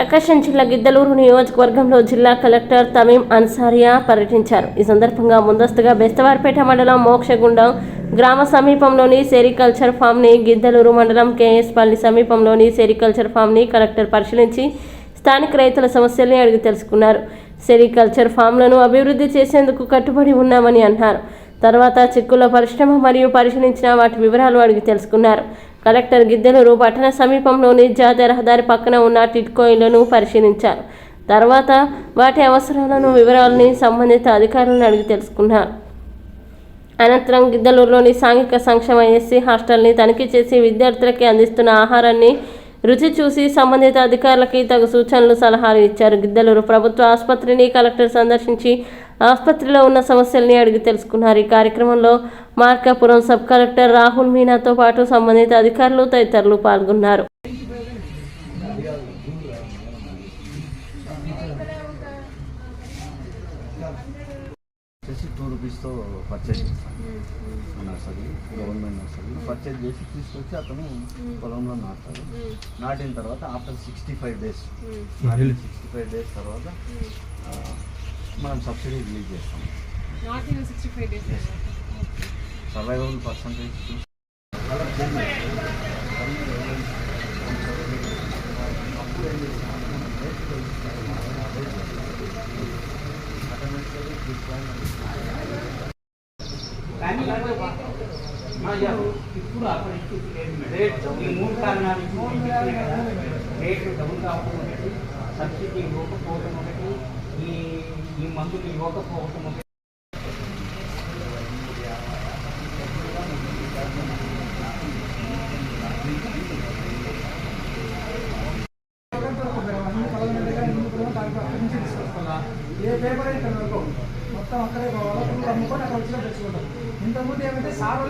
ప్రకాశం జిల్లా గిద్దలూరు నియోజకవర్గంలో జిల్లా కలెక్టర్ తమీం అన్సారియా పర్యటించారు. ఈ సందర్భంగా ముందస్తుగా బెస్తవారిపేట మండలం మోక్షగుండం గ్రామ సమీపంలోని సెరికల్చర్ ఫామ్ని గిద్దలూరు మండలం కేఎస్ పల్లి సమీపంలోని సెరికల్చర్ ఫామ్ని కలెక్టర్ పరిశీలించి స్థానిక రైతుల సమస్యల్ని అడిగి తెలుసుకున్నారు. సెరికల్చర్ ఫామ్లను అభివృద్ధి చేసేందుకు కట్టుబడి ఉన్నామని అన్నారు. తర్వాత చిక్కుల పరిశ్రమ మరియు పరిశీలించిన వాటి వివరాలు అడిగి తెలుసుకున్నారు. కలెక్టర్ గిద్దెలూరు పట్టణ సమీపంలోని జాతీయ రహదారి పక్కన ఉన్న టిట్కో ఇళ్ళను పరిశీలించారు. తర్వాత వాటి అవసరాలను వివరాలని సంబంధిత అధికారులను అడిగి తెలుసుకున్నారు. అనంతరం గిద్దలూరులోని సాంఘిక సంక్షేమ ఎస్సీ హాస్టల్ని తనిఖీ చేసి విద్యార్థులకి అందిస్తున్న ఆహారాన్ని రుచి చూసి సంబంధిత అధికారులకి తగు సూచనలు సలహాలు ఇచ్చారు. గిద్దలూరు ప్రభుత్వ ఆసుపత్రిని కలెక్టర్ సందర్శించి ఆసుపత్రిలో ఉన్న సమస్యల్ని అడిగి తెలుసుకున్నారు. ఈ కార్యక్రమంలో మార్కాపురం సబ్ కలెక్టర్ రాహుల్ మీనాతో పాటు సంబంధిత అధికారులు తదితరులు పాల్గొన్నారు. వచ్చేసి two రూపీస్తో purchase nursery government nursery. Purchase చేసి తీసుకొచ్చి అతను పొలంలో నాటుతాడు నాటిన తర్వాత after sixty five days. Sixty five days తర్వాత మనం సబ్సిడీ రిలీజ్ చేస్తాం. Not in sixty five days survival percentage ఇప్పుడు అప్పుడు రేట్ ఈ మూడు కారణాలు చెప్పినాయి కదా రేటు డౌన్ కావడం ఒకటి సబ్సిడీ ఇవ్వకపోవడం ఒకటి ఈ ఈ మందులు ఇవ్వకపోవడం ఏ పేపర్ అయితే మొత్తం అక్కడే పోవాలి ఫుల్ అమ్ముకొని అక్కడ వచ్చిన తెచ్చుకుంటాం ఇంతకుముందు ఏమంటే సార్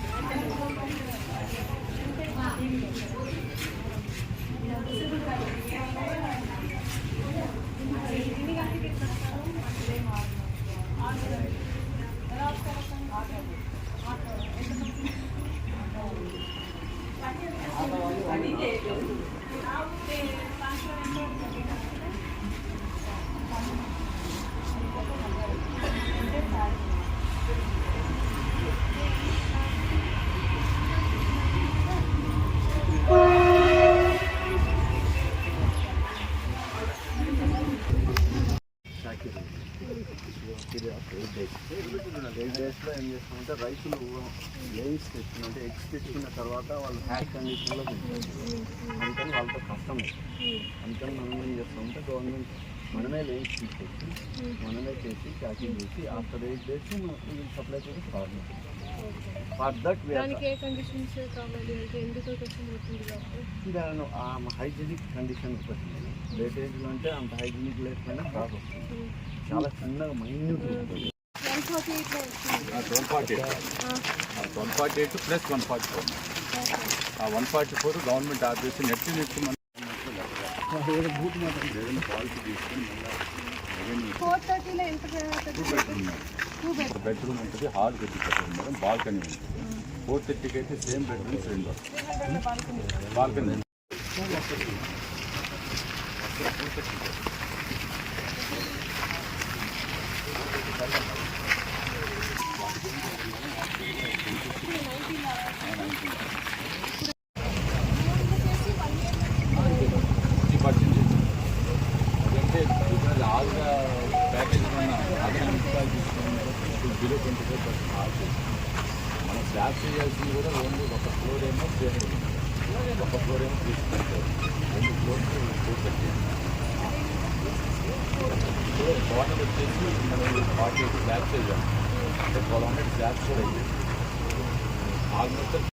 ఎయిట్ డేస్లో ఏం చేస్తామంటే రైతులు లేన్స్ తెచ్చుకున్న అంటే ఎగ్స్ తెచ్చుకున్న తర్వాత వాళ్ళు హ్యాక్ కండిషన్లో అందుకని వాళ్ళతో కష్టం అందుకని మనం ఏం చేస్తామంటే గవర్నమెంట్ మనమే లేన్స్ తీసుకొచ్చి మనమే చేసి ప్యాకింగ్ చేసి ఆఫ్టర్ ఎయిట్ డేస్ మనం సప్లై చేసి problem for that hygienic condition ఒకటి లేటేజ్లో అంటే అంత హైజీనిక్ లేకపోయినా వస్తుంది చాలా చిన్నగా మైన్యూట్ ఉంటుంది. వన్ ఫార్టీ వచ్చింది one forty eight plus one forty four ఆ one forty four government office net net మన తీసుకుని ఫోర్ బెడ్రూమ్ ఉంటుంది హాల్ కట్టించారు మేడం బాల్కనీ ఉంటుంది. ఫోర్ థర్టీకి అయితే సేమ్ బెడ్రూమ్స్ రెండు. Balcony zero twenty five percent off చేసింది మనం స్లాబ్ చేయాల్సింది కూడా ఓన్లీ ఒక ఫ్లోర్ ఏమో త్రీ హండ్రెడ్ ఒక ఫ్లోర్ ఏమో తీసుకుంటారు హండ్రెడ్ రెండు ఫ్లోర్స్ ఫోర్ కట్టేయాలి వాటర్ వచ్చేసి మనం పార్టీ స్లాబ్స్ చేయాలి అంటే ట్వెల్వ్ హండ్రెడ్ స్లాబ్స్ కూడా అయ్యాయి ఆల్మోస్ట్